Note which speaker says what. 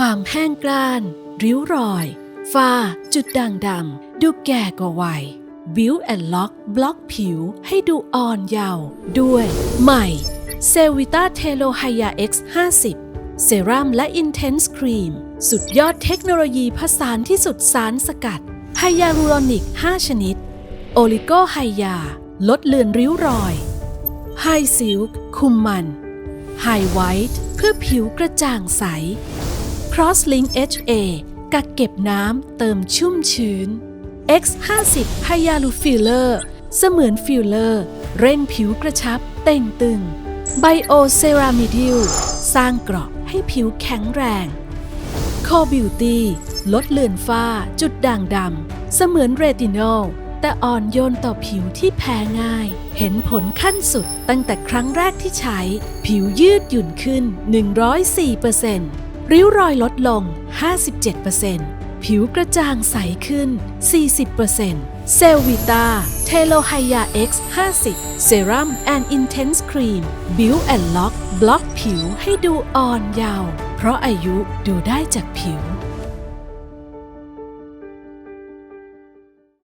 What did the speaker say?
Speaker 1: ความแห้งกร้าน ริ้วรอย ฝ้า จุดด่างดำ ดูแก่กว่าวัยบิวแอนล็อกบล็อกผิวให้ดูอ่อนเยาว์ด้วยใหม่เซวิต้าเทโลไฮยา X 50เซรั่มและอินเทนส์ครีม สุดยอดเทคโนโลยีผสานที่สุดสารสกัดไฮยาลูรอนิก 5 ชนิด โอลิโกไฮยา ลดเลือนริ้วรอยไฮซิลค์คุมมันไฮไวท์เพื่อผิวกระจ่างใส Crosslink HA กักเก็บน้ำเติมชุ่มชื้น X50 ไฮยาลูฟิลเลอร์ เสมือนฟิลเลอร์ เร่งผิวกระชับเต่งตึงไบโอเซรามิดิลสร้างเกราะให้ผิวแข็งแรงโคบิวตี้ลดเลือนฝ้าจุดด่างดำ เสมือนเรตินอลแต่อ่อนโยนต่อผิวที่แพ้ง่าย เห็นผลขั้นสุดตั้งแต่ครั้งแรกที่ใช้ ผิวยืดหยุ่นขึ้น 104% ริ้วรอยลดลง 57%ผิวกระจ่างใสขึ้น 40%เซลวิตาเทโลไฮยา X 50เซรั่มแอนด์อินเทนส์ครีมบิวแอนด์ล็อกบล็อกผิวให้ดูอ่อนเยาว์เพราะอายุดูได้จากผิว